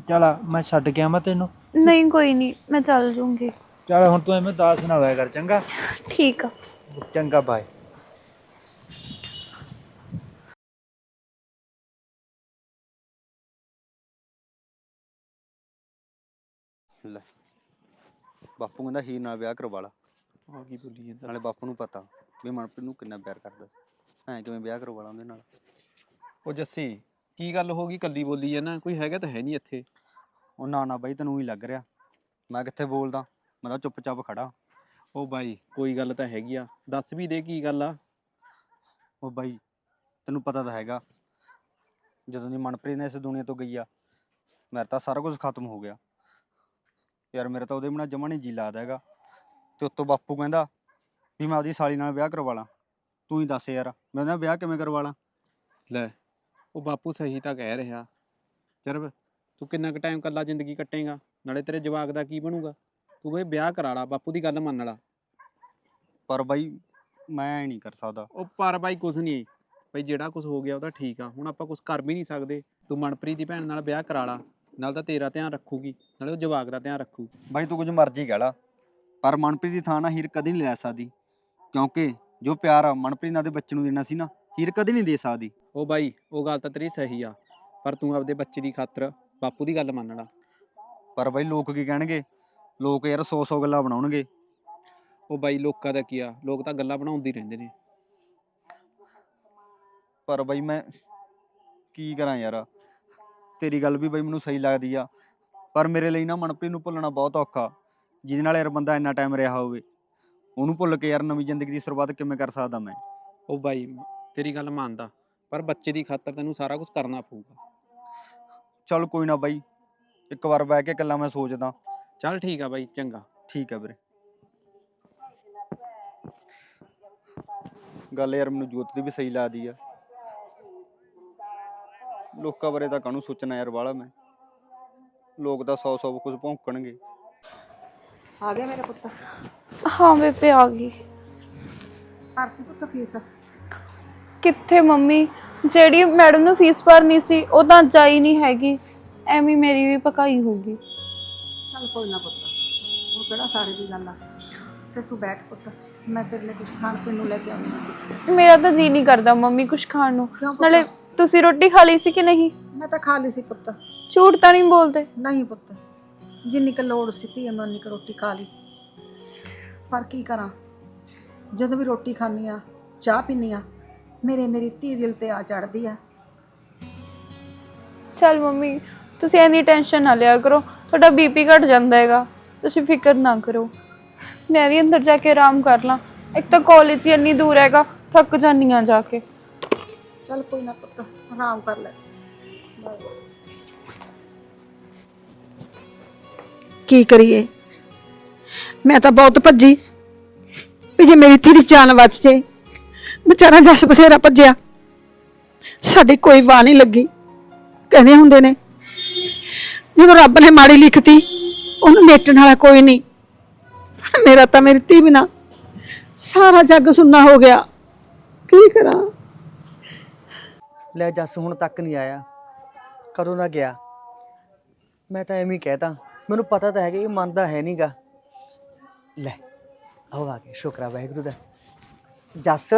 ਚੱਲ ਆ, ਮੈਂ ਛੱਡ ਕੇ ਆਵਾਂ ਤੈਨੂੰ। ਨਹੀਂ ਕੋਈ ਨਹੀਂ ਮੈਂ ਚੱਲ ਜੂੰਗੀ। ਚੱਲ ਹੁਣ ਤੂੰ ਐਵੇਂ ਦਾਸ ਨਾ ਹੋਇਆ ਕਰ ਚੰਗਾ? ਠੀਕ ਆ। ਚੰਗਾ ਬਾਏ ਲੈ ਬਾਪੂ ਕਹਿੰਦਾ ਹੀਰ ਨਾਲ ਵਿਆਹ ਕਰਵਾ ਲਾ। ਆ ਕੀ ਬੋਲੀ ਜਾਂਦਾ? ਨਾਲੇ ਬਾਪੂ ਨੂੰ ਪਤਾ ਵੀ ਮਨਪ੍ਰੀਤ ਨੂੰ ਕਿੰਨਾ ਪਿਆਰ ਕਰਦਾ ਸੀ। ਐਂ ਕਿਵੇਂ ਵਿਆਹ ਕਰਵਾ ਲਾ ਉਹਦੇ ਨਾਲ। ਉਹ ਜੱਸੀ ਕੀ ਗੱਲ ਹੋ ਗਈ ਕੱਲੀ ਬੋਲੀ ਹੈ ਨਾ ਕੋਈ ਹੈਗਾ ਤਾਂ ਹੈ ਨਹੀਂ ਇੱਥੇ। ਉਹ ਨਾ ਨਾ ਬਾਈ ਤੈਨੂੰ ਹੀ ਲੱਗ ਰਿਹਾ। ਮੈਂ ਕਿੱਥੇ ਬੋਲਦਾ? ਮੈਂ ਤਾਂ ਚੁੱਪਚਾਪ ਖੜਾ। ਉਹ ਬਾਈ ਕੋਈ ਗੱਲ ਤਾਂ ਹੈਗੀ ਆ। ਦੱਸ ਵੀ ਦੇ ਕੀ ਗੱਲ ਆ। ਉਹ ਬਾਈ ਤੈਨੂੰ ਪਤਾ ਤਾਂ ਹੈਗਾ। ਜਦੋਂ ਦੀ ਮਨਪ੍ਰੀਤ ਨੇ ਇਸ ਦੁਨੀਆ ਤੋਂ ਗਈ ਆ ਮੇਰਾ ਤਾਂ ਸਾਰਾ ਕੁਝ ਖਤਮ ਹੋ ਗਿਆ। ਯਾਰ ਮੇਰਾ ਤਾਂ ਉਹਦੇ ਬਿਨਾਂ ਜਮਾ ਨਹੀਂ ਜੀ ਲੱਗਦਾ ਹੈਗਾ। ਤੇ ਉੱਤੋਂ ਬਾਪੂ ਕਹਿੰਦਾ ਵੀ ਮੈਂ ਆਪਦੀ ਸਾਲੀ ਨਾਲ ਵਿਆਹ ਕਰਵਾ ਲਾਂ। ਤੂੰ ਹੀ ਦੱਸ ਯਾਰ ਮੈਂ ਨਾਲ ਵਿਆਹ ਕਿਵੇਂ ਕਰਵਾ ਲਾਂ? ਲੈ ਉਹ ਬਾਪੂ ਸਹੀ ਤਾਂ ਕਹਿ ਰਿਹਾ। ਚਰਬ ਤੂੰ ਕਿੰਨਾ ਕੁ ਟਾਈਮ ਕੱਲਾ ਜ਼ਿੰਦਗੀ ਕੱਟੇਗਾ? ਨਾਲੇ ਤੇਰੇ ਜਵਾਕ ਦਾ ਕੀ ਬਣੂਗਾ? ਤੂੰ ਬਈ ਵਿਆਹ ਕਰਾ ਲਾ ਬਾਪੂ ਦੀ ਗੱਲ ਮੰਨ ਲਾ। ਪਰ ਬਾਈ ਮੈਂ ਐ ਨਹੀਂ ਕਰ ਸਕਦਾ। ਉਹ ਪਰ ਬਾਈ ਕੁਝ ਨਹੀਂ ਬਈ ਜਿਹੜਾ ਕੁਝ ਹੋ ਗਿਆ ਉਹਦਾ ਠੀਕ ਆ ਹੁਣ ਆਪਾਂ ਕੁਝ ਕਰ ਵੀ ਨਹੀਂ ਸਕਦੇ। ਤੂੰ ਮਨਪ੍ਰੀਤ ਦੀ ਭੈਣ ਨਾਲ ਵਿਆਹ ਕਰਾ ਲਾ ਨਾਲ ਤਾਂ ਤੇਰਾ ਧਿਆਨ ਰੱਖੂਗੀ ਨਾਲੇ ਉਹ ਜਵਾਕ ਦਾ ਧਿਆਨ ਰੱਖੂ। ਬਾਈ ਤੂੰ ਕੁਝ ਮਰਜ਼ੀ ਕਹਿ ਲਾ। ਪਰ ਮਨਪ੍ਰੀਤ ਦੀ ਥਾਂ ਨਾ ਹੀਰ ਕਦੀ ਨਹੀਂ ਲੈ ਸਕਦੀ ਕਿਉਂਕਿ ਜੋ ਪਿਆਰ ਮਨਪ੍ਰੀਤ ਨਾਲ ਦੇ ਬੱਚੇ ਨੂੰ ਦੇਣਾ ਸੀ ਨਾ ਹੀਰ ਕਦੀ ਨਹੀਂ ਦੇ ਸਕਦੀ। ਉਹ ਬਾਈ ਉਹ ਗੱਲ ਤਾਂ ਤੇਰੀ ਸਹੀ ਆ ਪਰ ਤੂੰ ਆਪਦੇ ਬੱਚੇ ਦੀ ਖਾਤਰ ਬਾਪੂ ਦੀ ਗੱਲ ਮੰਨ ਲਾ ਪਰ ਬਾਈ ਲੋਕ ਕੀ ਕਹਿਣਗੇ? ਲੋਕ ਯਾਰ 100 100 ਗੱਲਾਂ ਬਣਾਉਣਗੇ। ਉਹ ਬਾਈ ਲੋਕਾਂ ਦਾ ਕੀ ਆ ਲੋਕ ਤਾਂ ਗੱਲਾਂ ਬਣਾਉਂਦੇ ਹੀ ਰਹਿੰਦੇ ਨੇ। ਪਰ ਬਾਈ ਮੈਂ ਕੀ ਕਰਾਂ ਯਾਰ? ਤੇਰੀ ਗੱਲ ਵੀ ਬਾਈ ਮੈਨੂੰ ਸਹੀ ਲੱਗਦੀ ਆ। ਪਰ ਮੇਰੇ ਲਈ ਨਾ ਮਨਪ੍ਰੀਤ ਨੂੰ ਭੁੱਲਣਾ ਬਹੁਤ ਔਖਾ। ਜਿਹਦੇ ਨਾਲ ਯਾਰ ਬੰਦਾ ਇੰਨਾ ਟਾਈਮ ਰਿਹਾ ਹੋਵੇ। ਉਹਨੂੰ ਭੁੱਲ ਕੇ ਯਾਰ ਨਵੀਂ ਜ਼ਿੰਦਗੀ ਦੀ ਸ਼ੁਰੂਆਤ ਕਿਵੇਂ ਕਰ ਸਕਦਾ ਮੈਂ? ਉਹ ਬਾਈ ਤੇਰੀ ਗੱਲ ਮੰਨਦਾ ਪਰ ਬੱਚੇ ਦੀ ਖਾਤਰ ਤੈਨੂੰ ਸਾਰਾ ਕੁਝ ਕਰਨਾ ਪਊਗਾ। ਚੱਲ ਕੋਈ ਨਾ ਬਾਈ ਇੱਕ ਵਾਰ ਬਹਿ ਕੇ ਇਕੱਲਾ ਮੈਂ ਸੋਚਦਾ। ਚੱਲ ਠੀਕ ਆ ਬਾਈ ਚੰਗਾ। ਠੀਕ ਹੈ ਵੀਰੇ। ਗੱਲ ਯਾਰ ਮੈਨੂੰ ਜੋਤ ਦੀ ਵੀ ਸਹੀ ਲੱਗਦੀ ਆ। ਲੋਕਾਂ ਬਾਰੇ ਤਾਂ ਕਾਹਨੂੰ ਸੋਚਣਾ ਯਾਰ ਵਾਲਾ ਮੈਂ। ਲੋਕ ਤਾਂ ਸੌ ਸੌ ਕੁਝ ਭੌਂਕਣਗੇ। ਆ ਗਿਆ ਮੇਰਾ ਪੁੱਤ। ਹਾਂ ਬੇਬੇ ਆ ਗਈ। ਕਰਤੀ ਪੁੱਤ ਫੀਸ ਕਿੱਥੇ ਮੰਮੀ? ਜਿਹੜੀ ਮੈਡਮ ਨੂੰ ਫੀਸ ਭਰਨੀ ਸੀ ਉਹ ਤਾਂ ਜਾਈ ਨਹੀਂ ਹੈਗੀ। ਐਵੇਂ ਮੇਰੀ ਵੀ ਪਕਾਈ ਹੋਊਗੀ ਚੱਲ ਕੋਈ ਨਾ ਪੁੱਤ ਉਹ ਕਿਹੜਾ ਸਾਰੇ ਦੀ ਗੱਲ ਆ? ਤੇ ਤੂੰ ਬੈਠ ਪੁੱਤ ਮੈਂ ਤੇਰੇ ਲਈ ਕੁਝ ਖਾਣ ਪੀਣ ਨੂੰ ਲੈ ਕੇ ਆਉਣੀ ਆ ਮੇਰਾ ਤਾਂ ਜੀ ਨਹੀਂ ਕਰਦਾ ਮੰਮੀ ਕੁਝ ਖਾਣ ਨੂੰ। ਕਿਉਂ ਪੁੱਤ? ਨਾਲੇ ਤੁਸੀਂ ਰੋਟੀ ਖਾ ਲਈ ਸੀ ਕਿ ਨਹੀਂ? ਮੈਂ ਤਾਂ ਖਾ ਲਈ ਸੀ ਪੁੱਤ। ਝੂਠ ਤਾਂ ਨਹੀਂ ਬੋਲਦੇ। ਨਹੀਂ ਪੁੱਤ ਜਿੰਨੀ ਕੁ ਲੋੜ ਸੀ ਧੀ ਮੈਂ ਉਨੀ ਕੁ ਰੋਟੀ ਖਾ ਲਈ। ਪਰ ਕੀ ਕਰਾਂ? ਜਦੋਂ ਵੀ ਰੋਟੀ ਖਾਂਦੀ ਆ ਚਾਹ ਪੀਂਦੀ ਆ ਮੇਰੇ ਮੇਰੀ ਧੀ ਦਿਲ ਤੇ ਆ ਚੜਦੀ ਆ। ਚੱਲ ਮੰਮੀ ਤੁਸੀਂ ਐਨੀ ਟੈਨਸ਼ਨ ਨਾ ਲਿਆ ਕਰੋ ਤੁਹਾਡਾ ਬੀਪੀ ਘਟ ਜਾਂਦਾ ਹੈਗਾ ਤੁਸੀਂ ਫਿਕਰ ਨਾ ਕਰੋ ਮੈਂ ਵੀ ਅੰਦਰ ਜਾ ਕੇ ਆਰਾਮ ਕਰ ਲਾਂ ਇੱਕ ਤਾਂ ਕਾਲਜ ਹੀ ਇੰਨੀ ਦੂਰ ਹੈਗਾ ਥੱਕ ਜਾਂਦੀ ਹਾਂ ਜਾ ਕੇ। ਚੱਲ ਕੋਈ ਨਾ ਪੁੱਤ ਆਰਾਮ ਕਰ ਲੈ। ਕੀ ਕਰੀਏ? ਮੈਂ ਤਾਂ ਬਹੁਤ ਭੱਜੀ। ਵੀ ਜੇ ਮੇਰੀ ਧੀ ਦੀ ਜਾਨ ਬਚ ਜੇ, ਵਿਚਾਰਾ ਜਸ ਬਥੇਰਾ ਭੱਜਿਆ। ਸਾਡੀ ਕੋਈ ਵਾਹ ਨਹੀਂ ਲੱਗੀ, ਕਹਿੰਦੇ ਹੁੰਦੇ ਨੇ। ਜਦੋਂ ਰੱਬ ਨੇ ਮਾੜੀ ਲਿਖਤੀ, ਉਹਨੂੰ ਮੇਟਣ ਵਾਲਾ ਕੋਈ ਨਹੀਂ। ਮੇਰਾ ਤਾਂ ਮੇਰੀ ਧੀ ਬਿਨਾ ਸਾਰਾ ਜੱਗ ਸੁੰਨਾ ਹੋ ਗਿਆ। ਕੀ ਕਰਾਂ? ਲੈ ਜੱਸ, ਹੁਣ ਤੱਕ ਨਹੀਂ ਆਇਆ। ਕਦੋਂ ਦਾ ਗਿਆ? ਮੈਂ ਤਾਂ ਐਵੇਂ ਹੀ ਕਹਿਤਾ। ਮੈਨੂੰ ਪਤਾ ਤਾਂ ਹੈਗਾ ਇਹ ਮੰਨਦਾ ਹੈ ਨਹੀਂਗਾ ਲੈ ਆਓ ਆ ਗਿਆ ਸ਼ੁਕਰਾ ਵਾਹਿਗੁਰੂ ਦਾ। ਜੱਸ?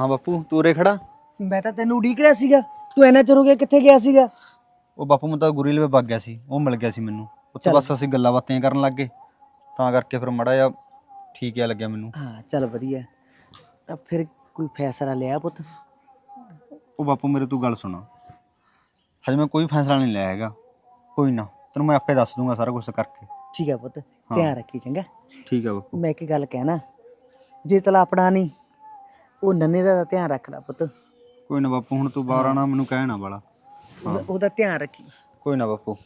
ਹਾਂ ਬਾਪੂ ਤੂੰ ਉਰੇ ਖੜਾ? ਮੈਂ ਤਾਂ ਤੈਨੂੰ ਉਡੀਕ ਰਿਹਾ ਸੀਗਾ। ਤੂੰ ਇੰਨਾ ਚਿਰ ਹੋ ਗਿਆ ਕਿੱਥੇ ਗਿਆ ਸੀਗਾ? ਉਹ ਬਾਪੂ ਮੈਂ ਤਾਂ ਗੁਰੀ ਲਵੇ ਵਗ ਗਿਆ ਸੀ ਉਹ ਮਿਲ ਗਿਆ ਸੀ ਮੈਨੂੰ। ਉੱਥੇ ਚੱਲ। ਬਸ ਅਸੀਂ ਗੱਲਾਂ ਬਾਤਾਂ ਕਰਨ ਲੱਗ ਗਏ। ਤਾਂ ਕਰਕੇ ਫਿਰ ਮੜਾ ਜਿਹਾ ਠੀਕ ਜਿਹਾ ਲੱਗਿਆ ਮੈਨੂੰ। ਹਾਂ ਚੱਲ ਵਧੀਆ। ਤਾਂ ਫਿਰ ਕੋਈ ਫੈਸਲਾ ਲਿਆ ਪੁੱਤ। ਉਹ ਬਾਪੂ ਮੇਰੇ ਤੂੰ ਗੱਲ ਸੁਣਾ। ਹਜੇ ਮੈਂ ਕੋਈ ਫੈਸਲਾ ਨਹੀਂ ਲਿਆ ਹੈਗਾ। ਕੋਈ ਨਾ ਤੈਨੂੰ ਮੈਂ ਆਪੇ ਦੱਸ ਦੂੰਗਾ ਸਾਰਾ ਕੁਝ ਕਰਕੇ। ਠੀਕ ਹੈ ਪੁੱਤ ਧਿਆਨ ਰੱਖੀ ਚੰਗਾ। ਠੀਕ ਹੈ ਬਾਪੂ। ਮੈਂ ਇੱਕ ਗੱਲ ਕਹਿਣਾ ਜੇ ਚਲਾ ਆਪਣਾ ਨਹੀਂ ਉਹ ਨੰਨੇ ਦਾ ਤਾਂ ਧਿਆਨ ਰੱਖ ਲੈ ਪੁੱਤ। ਕੋਈ ਨਾ ਬਾਪੂ ਹੁਣ ਤੂੰ ਬਾਹਰ ਆਣਾ ਮੈਨੂੰ ਕਹਿਣਾ ਵਾਲਾ। ਉਹਦਾ- ਉਹਦਾ ਧਿਆਨ ਰੱਖੀ। ਕੋਈ ਨਾ ਬਾਪੂ।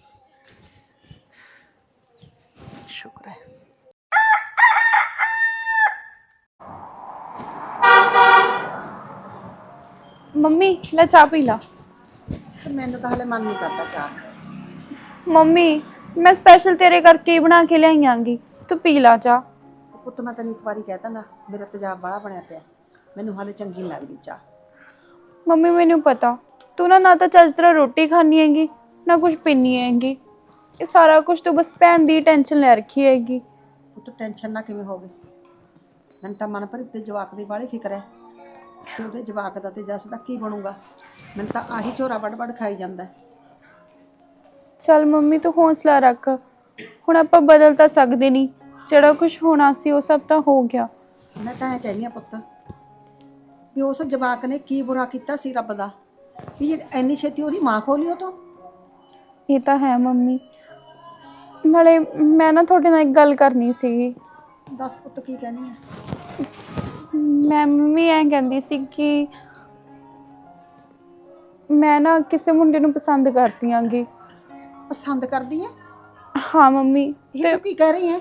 ਸ਼ੁਕਰ ਹੈ। ਮੰਮੀ ਲੈ ਚਾਹ ਪੀ ਲਾ। ਮੈਨੂੰ ਤਾਂ ਹਲੇ ਮਨ ਨਹੀਂ ਕਰਦਾ ਚਾਹ। ਮੰਮੀ ਮੈਂ ਸਪੈਸ਼ਲ ਤੇਰੇ ਕਰਕੇ ਹੀ ਬਣਾ ਕੇ ਲਿਆਈ ਆਂਗੀ। ਤੂੰ ਪੀ ਲਾ ਚਾਹ। ਪੁੱਤ ਮੈਂ ਤੈਨੂੰ ਇੱਕ ਵਾਰੀ ਕਹਿਤਾ ਨਾ ਮੇਰਾ ਤੇਜ਼ਾਬ ਬੜਾ ਬਣਿਆ ਪਿਆ। ਮੈਨੂੰ ਹਾਲੇ ਚੰਗੀ ਨਹੀਂ ਲੱਗਦੀ ਚਾਹ। ਮੰਮੀ ਮੈਨੂੰ ਪਤਾ। ਤੂੰ ਨਾ ਨਾ ਤਾਂ ਚੱਜ ਤਰ੍ਹਾਂ ਰੋਟੀ ਖਾਣੀ ਹੈਗੀ ਨਾ ਕੁਝ ਪੀਣੀ ਹੈਗੀ। ਇਹ ਸਾਰਾ ਕੁਝ ਤੂੰ ਬਸ ਭੈਣ ਦੀ ਟੈਨਸ਼ਨ ਲੈ ਰੱਖੀ ਹੈਗੀ। ਪੁੱਤ ਟੈਨਸ਼ਨ ਨਾ ਕਿਵੇਂ ਹੋਵੇ? ਮੈਨੂੰ ਤਾਂ ਮਨ ਭਰ ਤੇ ਜਵਾਕ ਦੀ ਬਾਹਲੀ ਫਿਕਰ ਹੈ। ਤੇ ਉਹਦੇ ਜਵਾਕ ਦਾ ਤੇ ਜਸ ਦਾ ਕੀ ਬਣੂਗਾ? ਮੈਨੂੰ ਤਾਂ ਆਹੀ ਝੋਰਾ ਵੱਡ ਵੱਡ ਖਾਈ ਜਾਂਦਾ ਹੈ। ਚੱਲ ਮੰਮੀ ਤੂੰ ਹੌਸਲਾ ਰੱਖ। ਹੁਣ ਆਪਾਂ ਬਦਲ ਤਾਂ ਸਕਦੇ ਨਹੀਂ ਜਿਹੜਾ ਕੁਝ ਹੋਣਾ ਸੀ ਉਹ ਸਭ ਤਾਂ ਹੋ ਗਿਆ। ਮੈਂ ਤਾਂ ਇਹ ਕਹਿੰਦੀ ਆ ਪੁੱਤ ਵੀ ਉਸ ਜਵਾਕ ਨੇ ਕੀ ਬੁਰਾ ਕੀਤਾ ਸੀ ਰੱਬ ਦਾ? ਵੀ ਜਿਹੜੀ ਐਨੀ ਛੇਤੀ ਉਹਦੀ ਮਾਂ ਖੋਲੀ ਉਹ ਤੋਂ? ਇਹ ਤਾਂ ਹੈ ਮੰਮੀ। ਨਾਲੇ ਮੈਂ ਨਾ ਤੁਹਾਡੇ ਨਾਲ ਇੱਕ ਗੱਲ ਕਰਨੀ ਸੀਗੀ। ਦੱਸ ਪੁੱਤ ਕੀ ਕਹਿਣੀ ਹੈ ਮੈਂ ਮੰਮੀ ਐਂ ਕਹਿੰਦੀ ਸੀ ਕਿ ਮੈਂ ਨਾ ਕਿਸੇ ਮੁੰਡੇ ਨੂੰ ਪਸੰਦ ਕਰਦੀ ਆਂਗੀ। ਪਸੰਦ ਕਰਦੀ ਹੈ ਹਾਂ ਮੰਮੀ ਇਹ ਤੇ ਤੂੰ ਕੀ ਕਹਿ ਰਹੀ ਹੈ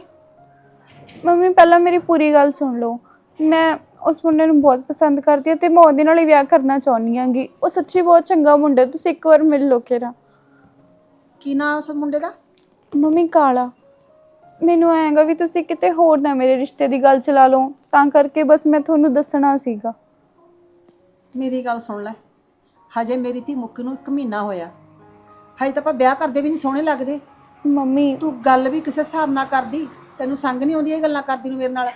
ਮੰਮੀ ਪਹਿਲਾਂ ਮੇਰੀ ਪੂਰੀ ਗੱਲ ਸੁਣ ਲਓ। ਮੈਂ ਉਸ ਮੁੰਡੇ ਨੂੰ ਬਹੁਤ ਪਸੰਦ ਕਰਦੀ ਹਾਂ ਤੇ ਮੈਂ ਉਹਦੇ ਨਾਲ ਹੀ ਵਿਆਹ ਕਰਨਾ ਚਾਹੁੰਦੀ ਆਂਗੀ ਉਹ ਸੱਚੀ ਬਹੁਤ ਚੰਗਾ ਮੁੰਡਾ ਤੁਸੀਂ ਇੱਕ ਵਾਰ ਮਿਲ ਲਓ ਕਿਰਾ। ਕੀ ਨਾਮ ਉਸ ਮੁੰਡੇ ਦਾ? ਮੰਮੀ ਕਾਲਾ। ਮੈਨੂੰ ਐਂਗਾ ਵੀ ਤੁਸੀਂ ਕਿਤੇ ਹੋਰ ਨਾ ਮੇਰੇ ਰਿਸ਼ਤੇ ਦੀ ਗੱਲ ਚਲਾ ਲਓ। ਤਾਂ ਕਰਕੇ ਬਸ ਮੈਂ ਤੁਹਾਨੂੰ ਦੱਸਣਾ ਸੀਗਾ। ਮੇਰੀ ਗੱਲ ਸੁਣ ਲੈ। ਹਜੇ ਮੇਰੀ ਧੀ ਮੁੱਕੀ ਨੂੰ 1 ਮਹੀਨਾ ਹੋਇਆ। ਹਜੇ ਤਾਂ ਆਪਾਂ ਵਿਆਹ ਕਰਦੇ ਵੀ ਨਹੀਂ ਸੋਹਣੇ ਲੱਗਦੇ। ਮੰਮੀ। ਤੂੰ ਗੱਲ ਵੀ ਕਿਸੇ ਹਿਸਾਬ ਨਾਲ ਕਰਦੀ। ਤੈਨੂੰ ਸੰਗ ਨਹੀਂ ਆਉਂਦੀ ਇਹ ਗੱਲਾਂ ਕਰਦੀ ਨੂੰ ਮੇਰੇ ਨਾਲ?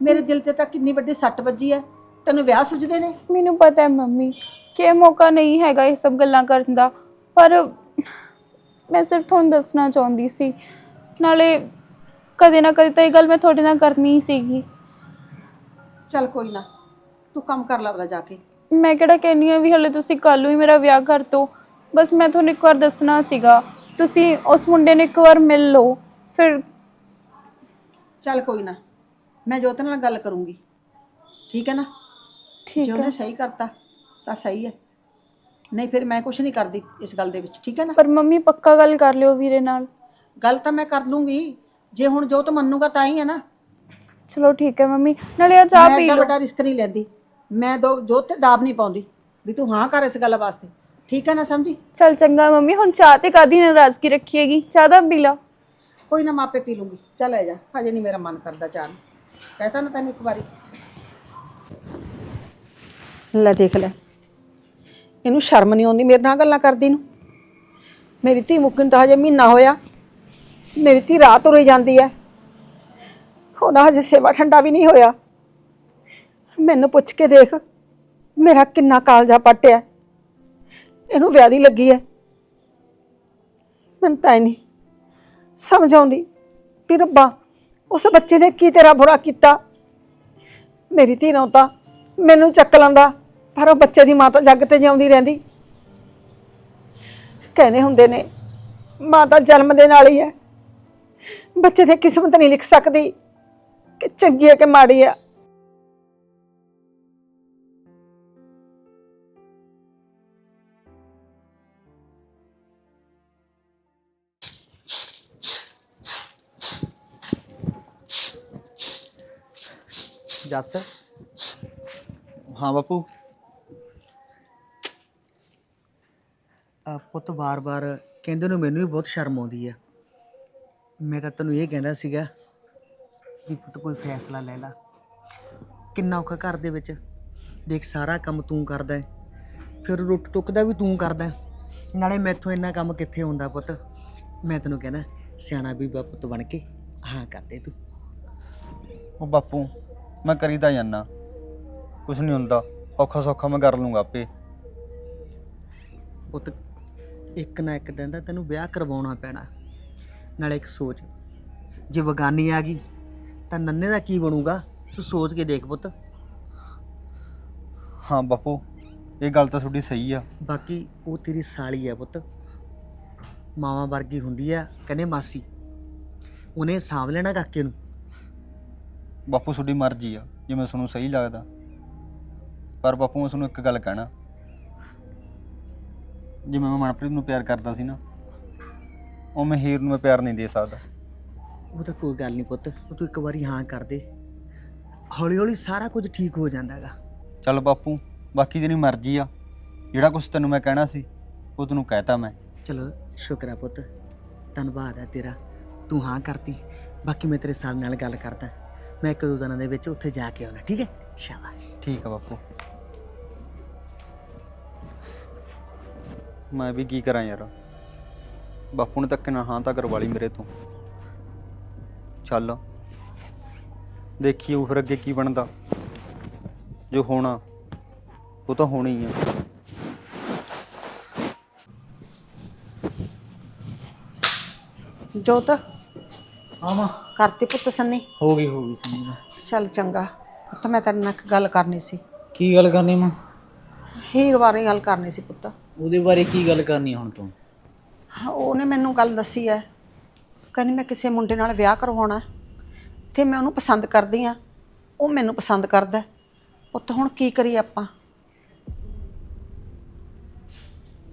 ਮੇਰੇ ਦਿਲ ਤੇ ਤਾਂ ਕਿੰਨੀ ਵੱਡੀ ਸੱਟ ਵੱਜੀ ਹੈ ਤੈਨੂੰ ਵਿਆਹ ਸੁਝਦੇ ਨੇ? ਮੈਨੂੰ ਪਤਾ ਹੈ ਮੰਮੀ ਕਿ ਇਹ ਮੌਕਾ ਨਹੀਂ ਹੈਗਾ ਇਹ ਸਭ ਗੱਲਾਂ ਕਰਨ ਦਾ। ਪਰ ਮੈਂ ਸਿਰਫ ਤੁਹਾਨੂੰ ਦੱਸਣਾ ਚਾਹੁੰਦੀ ਸੀ। ਨਾਲੇ ਕਦੇ ਨਾ ਕਦੇ ਤਾਂ ਇਹ ਗੱਲ ਮੈਂ ਤੁਹਾਡੇ ਨਾਲ ਕਰਨੀ ਹੀ ਸੀਗੀ। ਚੱਲ ਕੋਈ ਨਾ ਤੂੰ ਕੰਮ ਕਰ ਲੈ ਆਪਦਾ ਜਾ ਕੇ। ਮੈਂ ਕਿਹੜਾ ਕਹਿੰਨੀ ਆ ਵੀ ਹਲੇ ਤੁਸੀਂ ਕੱਲ ਨੂੰ ਹੀ ਮੇਰਾ ਵਿਆਹ ਕਰ ਦੋ। ਬਸ ਮੈਂ ਤੁਹਾਨੂੰ ਇੱਕ ਵਾਰ ਦੱਸਣਾ ਸੀਗਾ ਤੁਸੀਂ ਉਸ ਮੁੰਡੇ ਨੂੰ ਇੱਕ ਵਾਰ ਮਿਲ ਲਓ ਫਿਰ ਚੱਲ ਕੋਈ ਨਾ ਮੈਂ ਜੋਤ ਨਾਲ ਗੱਲ ਕਰੂੰਗੀ। ਠੀਕ ਹੈ ਨਾ? ਠੀਕ ਜੇ ਹੈ। ਉਹਨੇ ਸਹੀ ਕਰਤਾ ਤਾਂ ਸਹੀ ਹੈ। ਨਹੀਂ ਫਿਰ ਮੈਂ ਕੁਝ ਨਹੀਂ ਕਰਦੀ ਇਸ ਗੱਲ ਦੇ ਵਿੱਚ ਠੀਕ ਹੈ ਨਾ? ਪਰ ਮੰਮੀ ਪੱਕਾ ਗੱਲ ਕਰ ਲਿਓ ਵੀਰੇ ਨਾਲ। ਗੱਲ ਤਾਂ ਮੈਂ ਕਰ ਲੂੰਗੀ। ਜੇ ਹੁਣ ਜੋਤ ਮੰਨੂਗਾ ਤਾਂ ਹੀ ਹੈ ਨਾ। ਚਲੋ ਠੀਕ ਹੈ ਮੰਮੀ ਨਾਲੇ ਆ ਚਾਹ ਮੈਂ ਪੀ ਐਡਾ ਲਓ। ਵੱਡਾ ਰਿਸਕ ਨਹੀਂ ਲੈਂਦੀ। ਮੈਂ ਦੋ ਜੋਤ ਤੇ ਦਾਬ ਨਹੀਂ ਪਾਉਂਦੀ ਵੀ ਤੂੰ ਹਾਂ ਕਰ ਇਸ ਗੱਲ ਵਾਸਤੇ। ਠੀਕ ਹੈ ਨਾ ਸਮਝੀ? ਚਲ ਚੰਗਾ ਮੰਮੀ ਹੁਣ ਚਾਹ ਤੇ ਕਾਦੀ ਨਾਰਾਜ਼ਗੀ ਰੱਖੀ ਹੈਗੀ? ਚਾਹ ਦਾ ਪੀ ਲਾ ਕੋਈ ਨਾ ਮਾਪੇ ਪੀ ਲੂੰਗੀ। ਚੱਲ ਆ ਜਾ, ਹਜੇ ਨਹੀਂ ਮੇਰਾ ਮਨ ਕਰਦਾ ਚਾਹ ਨੂੰ। ਕਹਤਾ ਨਾ ਤੈਨੂੰ ਇੱਕ ਵਾਰੀ। ਲੈ ਦੇਖ ਲੈ। ਇਹਨੂੰ ਸ਼ਰਮ ਨਹੀਂ ਆਉਂਦੀ ਮੇਰੇ ਨਾਲ ਗੱਲਾਂ ਕਰਦੀ ਨੂੰ। ਮੇਰੀ ਧੀ ਮੁੱਕਣ ਤਾਂ ਹਜੇ ਮਹੀਨਾ ਹੋਇਆ। ਮੇਰੀ ਧੀ ਰਾਤ ਉਰੇ ਜਾਂਦੀ ਹੈ ਉਹਦਾ ਹਜੇ ਸੇਵਾ ਠੰਡਾ ਵੀ ਨਹੀਂ ਹੋਇਆ। ਮੈਨੂੰ ਪੁੱਛ ਕੇ ਦੇਖ, ਮੇਰਾ ਕਿੰਨਾ ਕਾਲਜਾ ਪਟਿਆ। ਇਹਨੂੰ ਵਿਆਹ ਦੀ ਲੱਗੀ ਹੈ ਮੈਨੂੰ ਤਾਂ ਇਹ ਨਹੀਂ ਸਮਝ ਆਉਂਦੀ ਵੀ ਰੱਬਾ, ਉਸ ਬੱਚੇ ਨੇ ਕੀ ਤੇਰਾ ਬੁਰਾ ਕੀਤਾ? ਮੇਰੀ ਧੀ ਨੂੰ ਤਾਂ ਮੈਨੂੰ ਚੱਕ ਲੈਂਦਾ, ਪਰ ਉਹ ਬੱਚੇ ਦੀ ਮਾਤਾ ਜੱਗ ਤੇ ਜਿਉਂਦੀ ਰਹਿੰਦੀ। ਕਹਿੰਦੇ ਹੁੰਦੇ ਨੇ, ਮਾਤਾ ਜਨਮ ਦੇ ਨਾਲ ਹੀ ਹੈ। ਬੱਚੇ ਦੀ ਕਿਸਮਤ ਨਹੀਂ ਲਿਖ ਸਕਦੀ ਕਿ ਚੰਗੀ ਹੈ ਕਿ ਮਾੜੀ ਹੈ। ਜੱਸ ਹਾਂ ਬਾਪੂ। ਆ ਪੁੱਤ ਬਾਰ-ਬਾਰ ਕਹਿੰਦੇ ਨੂੰ ਮੈਨੂੰ ਵੀ ਬਹੁਤ ਸ਼ਰਮ ਆਉਂਦੀ ਆ। ਮੈਂ ਤਾਂ ਤੈਨੂੰ ਇਹ ਕਹਿੰਦਾ ਸੀਗਾ ਵੀ ਪੁੱਤ ਕੋਈ ਫੈਸਲਾ ਲੈ ਲੈ। ਕਿੰਨਾ ਔਖਾ ਘਰ ਦੇ ਵਿੱਚ। ਦੇਖ ਸਾਰਾ ਕੰਮ ਤੂੰ ਕਰਦਾ ਹੈ। ਫਿਰ ਰੁੱਟ ਟੁੱਕ ਦਾ ਵੀ ਤੂੰ ਕਰਦਾ ਹੈ। ਨਾਲੇ ਮੈਥੋਂ ਇੰਨਾ ਕੰਮ ਕਿੱਥੇ ਹੁੰਦਾ ਪੁੱਤ? ਮੈਂ ਤੈਨੂੰ ਕਹਿੰਦਾ ਸਿਆਣਾ ਵੀ ਪੁੱਤ ਬਣ ਕੇ ਹਾਂ ਕਰਦੇ ਤੂੰ। ਉਹ ਬਾਪੂ ਮੈਂ ਕਰੀ ਤਾਂ ਜਾਨਾ ਕੁਛ ਨਹੀਂ ਹੁੰਦਾ। ਔਖਾ ਸੌਖਾ ਮੈਂ ਕਰ ਲੂੰਗਾ ਆਪੇ। ਪੁੱਤ ਇੱਕ ਨਾ ਇੱਕ ਦਿਨ ਦਾ ਤੈਨੂੰ ਵਿਆਹ ਕਰਵਾਉਣਾ ਪੈਣਾ। ਨਾਲੇ ਇੱਕ ਸੋਚ। ਜੇ ਬਗਾਨੀ ਆ ਗਈ ਤਾਂ ਨੰਨੇ ਦਾ ਕੀ ਬਣੂਗਾ? ਤੂੰ ਸੋਚ ਕੇ ਦੇਖ ਪੁੱਤ। ਹਾਂ ਬਾਪੂ ਇਹ ਗੱਲ ਤਾਂ ਤੁਹਾਡੀ ਸਹੀ ਆ। ਬਾਕੀ ਉਹ ਤੇਰੀ ਸਾਲੀ ਆ ਪੁੱਤ। ਮਾਵਾਂ ਵਰਗੀ ਹੁੰਦੀ ਆ ਕਹਿੰਦੇ ਮਾਸੀ। ਉਹਨੇ ਸਾਂਭ ਲੈਣਾ ਕਾਕੇ ਨੂੰ। ਬਾਪੂ ਤੁਹਾਡੀ ਮਰਜ਼ੀ ਆ ਜਿਵੇਂ ਤੁਹਾਨੂੰ ਸਹੀ ਲੱਗਦਾ। ਪਰ ਬਾਪੂ ਮੈਂ ਤੁਹਾਨੂੰ ਇੱਕ ਗੱਲ ਕਹਿਣਾ। ਜਿਵੇਂ ਮੈਂ ਮਨਪ੍ਰੀਤ ਨੂੰ ਪਿਆਰ ਕਰਦਾ ਸੀ ਨਾ ਉਹ ਮੈਂ ਹੀਰ ਨੂੰ ਮੈਂ ਪਿਆਰ ਨਹੀਂ ਦੇ ਸਕਦਾ। ਉਹ ਤਾਂ ਕੋਈ ਗੱਲ ਨਹੀਂ ਪੁੱਤ ਉਹ ਤੂੰ ਇੱਕ ਵਾਰੀ ਹਾਂ ਕਰ ਦੇ। ਹੌਲੀ ਹੌਲੀ ਸਾਰਾ ਕੁਝ ਠੀਕ ਹੋ ਜਾਂਦਾ ਹੈਗਾ ਚੱਲ ਬਾਪੂ ਬਾਕੀ ਤੇਰੀ ਮਰਜ਼ੀ ਆ। ਜਿਹੜਾ ਕੁਝ ਤੈਨੂੰ ਮੈਂ ਕਹਿਣਾ ਸੀ ਉਹ ਤੈਨੂੰ ਕਹਿਤਾ ਮੈਂ। ਚਲੋ ਸ਼ੁਕਰ ਆ ਪੁੱਤ ਧੰਨਵਾਦ ਹੈ ਤੇਰਾ। ਤੂੰ ਹਾਂ ਕਰਤੀ ਬਾਕੀ ਮੈਂ ਤੇਰੇ ਸਾਲ ਨਾਲ ਗੱਲ ਕਰਦਾ। ਮੈਂ ਇੱਕ ਦੋ ਦਿਨਾਂ ਦੇ ਵਿੱਚ ਉੱਥੇ ਜਾ ਕੇ ਆਉਣਾ ਠੀਕ ਹੈ? ਸ਼ਾਬਾਸ਼। ਠੀਕ ਆ ਬਾਪੂ। ਮੈਂ ਵੀ ਕੀ ਕਰਾਂ ਯਾਰ? ਬਾਪੂ ਨੇ ਤੱਕ ਨਾ ਹਾਂ ਤਾਂ ਕਰਵਾ ਲਈ ਮੇਰੇ ਤੋਂ। ਚੱਲ। ਉਹ ਫਿਰ ਅੱਗੇ ਕੀ ਬਣਦਾ। ਜੋ ਹੋਣਾ ਉਹ ਤਾਂ ਹੋਣਾ ਹੀ ਆ। ਜੋਤ ਆਵਾਂ ਕਰਤੀ ਪੁੱਤ ਸੰਨੀ। ਹੋ ਗਈ ਹੋ ਗਈ ਸਮਝ ਚੱਲ ਚੰਗਾ। ਪੁੱਤ ਮੈਂ ਤੇਰੇ ਨਾਲ ਇੱਕ ਗੱਲ ਕਰਨੀ ਸੀ। ਕੀ ਗੱਲ ਕਰਨੀ ਮਾਂ? ਹੀਰ ਬਾਰੇ ਗੱਲ ਕਰਨੀ ਸੀ ਪੁੱਤ। ਉਹਦੇ ਬਾਰੇ ਕੀ ਗੱਲ ਕਰਨੀ ਹੁਣ ਤੂੰ? ਹਾਂ, ਉਹਨੇ ਮੈਨੂੰ ਗੱਲ ਦੱਸੀ ਹੈ ਕਹਿੰਦੀ ਮੈਂ ਕਿਸੇ ਮੁੰਡੇ ਨਾਲ ਵਿਆਹ ਕਰਵਾਉਣਾ ਹੈ ਤੇ ਮੈਂ ਉਹਨੂੰ ਪਸੰਦ ਕਰਦੀ ਆ। ਉਹ ਮੈਨੂੰ ਪਸੰਦ ਕਰਦਾ ਹੈ। ਪੁੱਤ ਹੁਣ ਕੀ ਕਰੀਏ ਆਪਾਂ?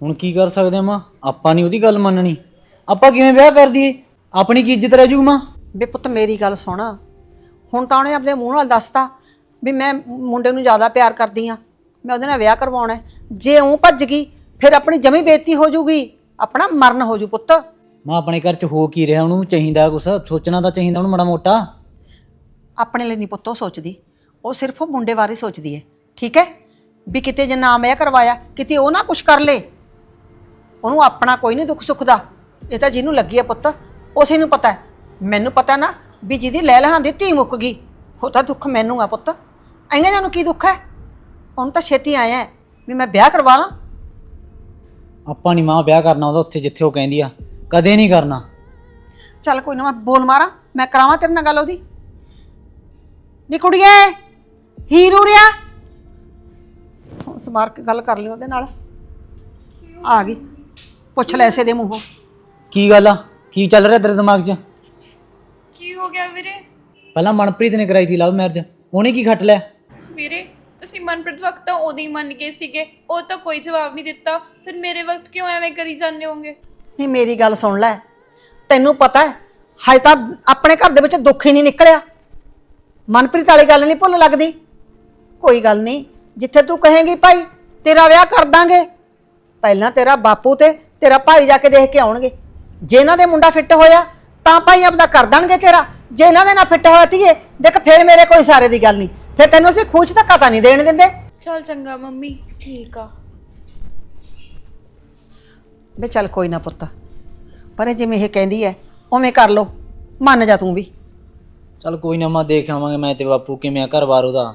ਹੁਣ ਕੀ ਕਰ ਸਕਦੇ ਆ ਮਾਂ? ਆਪਾਂ ਨਹੀਂ ਉਹਦੀ ਗੱਲ ਮੰਨਣੀ। ਆਪਾਂ ਕਿਵੇਂ ਵਿਆਹ ਕਰ ਦਈਏ? ਆਪਣੀ ਕੀ ਇੱਜ਼ਤ ਰਹਿ ਜੂ ਮਾਂ? ਵੇ ਪੁੱਤ ਮੇਰੀ ਗੱਲ ਸੁਣ। ਹੁਣ ਤਾਂ ਉਹਨੇ ਆਪਣੇ ਮੂੰਹ ਨਾਲ ਦੱਸਤਾ ਵੀ ਮੈਂ ਮੁੰਡੇ ਨੂੰ ਜ਼ਿਆਦਾ ਪਿਆਰ ਕਰਦੀ ਆ। ਮੈਂ ਉਹਦੇ ਨਾਲ ਵਿਆਹ ਕਰਵਾਉਣਾ ਹੈ। ਜੇ ਉਹ ਭੱਜ ਗਈ ਫਿਰ ਆਪਣੀ ਜਮੀ ਬੇਇੱਜ਼ਤੀ ਹੋ ਜੂਗੀ। ਆਪਣਾ ਮਰਨ ਹੋ ਜੂ ਪੁੱਤ। ਮਾਂ ਆਪਣੇ ਘਰ ਚ ਹੋ ਕੀ ਰਿਹਾ ਉਹਨੂੰ? ਚਾਹੀਦਾ ਕੁਛ? ਸੋਚਣਾ ਤਾਂ ਚਾਹੀਦਾ ਉਹਨੂੰ ਮਾੜਾ ਮੋਟਾ। ਆਪਣੇ ਲਈ ਨਹੀਂ ਪੁੱਤ ਉਹ ਸੋਚਦੀ। ਉਹ ਸਿਰਫ ਮੁੰਡੇ ਬਾਰੇ ਸੋਚਦੀ ਹੈ। ਠੀਕ ਹੈ? ਵੀ ਕਿਤੇ ਜੇ ਨਾ ਮੈਂ ਕਰਵਾਇਆ ਕਿਤੇ ਉਹ ਨਾ ਕੁਝ ਕਰ ਲੇ। ਉਹਨੂੰ ਆਪਣਾ ਕੋਈ ਨਹੀਂ ਦੁੱਖ ਸੁੱਖ ਦਾ। ਇਹ ਤਾਂ ਜਿਹਨੂੰ ਲੱਗੀ ਹੈ ਪੁੱਤ। ਉਸੇ ਨੂੰ ਪਤਾ ਹੈ। ਮੈਨੂੰ ਪਤਾ ਨਾ ਵੀ ਜਿਹਦੀ ਲੈ ਲਹਾਂ ਦੀ ਧੀ ਮੁੱਕ ਗਈ। ਉਹ ਤਾਂ ਦੁੱਖ ਮੈਨੂੰ ਆ ਪੁੱਤ। ਐਂਗਾ ਜਾਨੂੰ ਕੀ ਦੁੱਖ ਹੈ? ਹੁਣ ਤਾਂ ਛੇਤੀ ਆਇਆ ਹੈ ਵੀ ਮੈਂ ਵਿਆਹ ਕਰਵਾ ਲਾਂ। ਆਪਾਂ ਨਹੀਂ ਮਾਂ ਵਿਆਹ ਕਰਨਾ ਉਹਦਾ ਉੱਥੇ ਜਿੱਥੇ ਉਹ ਕਹਿੰਦੀ ਆ। ਕਦੇ ਨਹੀਂ ਕਰਨਾ। ਚੱਲ ਕੋਈ ਨਾ ਮੈਂ ਬੋਲ ਮਾਰਾਂ। ਮੈਂ ਕਰਾਵਾਂ ਤੇਰੇ ਨਾਲ ਗੱਲ ਉਹਦੀ। ਨੀ ਕੁੜੀਏ ਹੀਰੂ ਰਿਆ ਕੇ ਗੱਲ ਕਰ ਲਈ ਉਹਦੇ ਨਾਲ। ਆ ਗਈ। ਪੁੱਛ ਲੈ ਇਸੇ ਦੇ ਮੂੰਹੋਂ। ਕੀ ਗੱਲ ਆ? ਕੀ ਚੱਲ ਰਿਹਾ ਤੇਰੇ ਦਿਮਾਗ 'ਚ? ਕੀ ਹੋ ਗਿਆ ਵੀਰੇ? ਪਹਿਲਾਂ ਮਨਪ੍ਰੀਤ ਨੇ ਕਰਾਈ ਸੀ ਲਵ ਮੈਰਿਜ ਉਹਨੇ ਕੀ ਖੱਟ ਲਿਆ? ਵੀਰੇ ਤੁਸੀਂ ਮਨਪ੍ਰੀਤ ਵਕਤ ਤਾਂ ਉਦੋਂ ਹੀ ਮੰਨ ਗਏ ਸੀਗੇ ਉਹ ਤਾਂ ਕੋਈ ਜਵਾਬ ਨਹੀਂ ਦਿੱਤਾ। ਫਿਰ ਮੇਰੇ ਵਕਤ ਕਿਉਂ ਐਵੇਂ ਕਰੀ ਜਾਂਦੇ ਹੋਗੇ ਨਹੀਂ ਮੇਰੀ ਗੱਲ ਸੁਣ ਲੈ। ਤੈਨੂੰ ਪਤਾ ਹੈ ਹਜੇ ਤਾਂ ਆਪਣੇ ਘਰ ਦੇ ਵਿੱਚ ਦੁੱਖ ਹੀ ਨਹੀਂ ਨਿਕਲਿਆ। ਮਨਪ੍ਰੀਤ ਵਾਲੀ ਗੱਲ ਨਹੀਂ ਭੁੱਲ ਲੱਗਦੀ। ਕੋਈ ਗੱਲ ਨਹੀਂ ਜਿੱਥੇ ਤੂੰ ਕਹੇਂਗੀ ਭਾਈ ਤੇਰਾ ਵਿਆਹ ਕਰ ਦਾਂਗੇ। ਪਹਿਲਾਂ ਤੇਰਾ ਬਾਪੂ ਤੇ ਤੇਰਾ ਭਾਈ ਜਾ ਕੇ ਦੇਖ ਕੇ ਆਉਣਗੇ। ਜੇ ਇਹਨਾਂ ਦੇ ਮੁੰਡਾ ਫਿੱਟ ਹੋਇਆ ਤਾਂ ਭਾਈ ਆਪਦਾ ਕਰ ਦੇਣਗੇ ਤੇਰਾ। ਜੇ ਇਹਨਾਂ ਦੇ ਨਾ ਫਿੱਟ ਹੋਇਆ ਧੀਏ ਦੇਖ ਫਿਰ ਮੇਰੇ ਕੋਈ ਸਾਰੇ ਦੀ ਗੱਲ ਨਹੀਂ। ਫਿਰ ਤੈਨੂੰ ਅਸੀਂ ਖੂਚ ਧੱਕਾ ਤਾਂ ਨਹੀਂ ਦੇਣ ਦਿੰਦੇ। ਚਲ ਚੰਗਾ ਮੰਮੀ ਠੀਕ ਆ। ਵੇ ਚੱਲ ਕੋਈ ਨਾ ਪੁੱਤ। ਪਰ ਇਹ ਜਿਵੇਂ ਇਹ ਕਹਿੰਦੀ ਐ ਉਵੇਂ ਕਰ ਲੋ ਮੰਨ ਜਾ ਤੂੰ ਵੀ। ਚੱਲ ਕੋਈ ਨਾ ਮਾਂ ਦੇਖ ਆਵਾਂਗੇ ਮੈਂ ਤੇ ਬਾਪੂ ਕਿਵੇਂ ਆ ਘਰ-ਬਾਰ ਉਹਦਾ।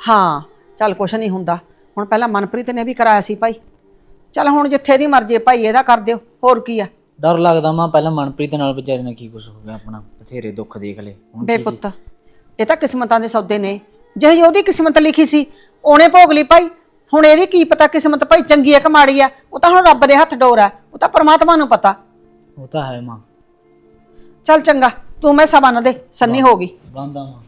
ਹਾਂ ਚੱਲ ਕੁਛ ਨਹੀਂ ਹੁੰਦਾ। ਹੁਣ ਪਹਿਲਾਂ ਮਨਪ੍ਰੀਤ ਨੇ ਵੀ ਕਰਾਇਆ ਸੀ ਭਾਈ। ਚੱਲ ਹੁਣ ਜਿੱਥੇ ਦੀ ਮਰਜ਼ੀ ਹੈ ਭਾਈ ਇਹਦਾ ਕਰ ਦਿਓ। ਹੋਰ ਕੀ ਆ? ਡਰ ਲੱਗਦਾ ਮਾਂ ਪਹਿਲਾਂ ਮਨਪ੍ਰੀਤ ਨਾਲ ਵਿਚਾਰੇ ਨਾਲ ਕੀ ਕੁਝ ਹੋ ਗਿਆ ਆਪਣਾ। ਬਥੇਰੇ ਦੁੱਖ ਦੇਖ ਲਏ। ਹੁਣ ਬੇ ਪੁੱਤ ਇਹ ਤਾਂ ਕਿਸਮਤਾਂ ਦੇ ਸੌਦੇ ਨੇ। ਜਿਹੀ ਉਹਦੀ ਕਿਸਮਤ ਲਿਖੀ ਸੀ ਉਹਨੇ ਭੋਗ ਲਈ ਭਾਈ। ਹੁਣ ਇਹਦੀ ਕੀ ਪਤਾ ਕਿਸਮਤ ਭਾਈ ਚੰਗੀ ਹੈ ਕਿ ਮਾੜੀ ਹੈ ਉਹ ਤਾਂ ਹੁਣ ਰੱਬ ਦੇ ਹੱਥ ਡੋਰ ਹੈ ਉਹ ਤਾਂ ਪ੍ਰਮਾਤਮਾ ਨੂੰ ਪਤਾ। ਉਹ ਤਾਂ ਹੈ ਮਾਂ। ਚੱਲ ਚੰਗਾ ਤੂੰ ਮੈਂ ਸਬਨ ਦੇ ਸੰਨੀ ਹੋ ਗਈ। ਬੰਦਾ ਮਾਂ।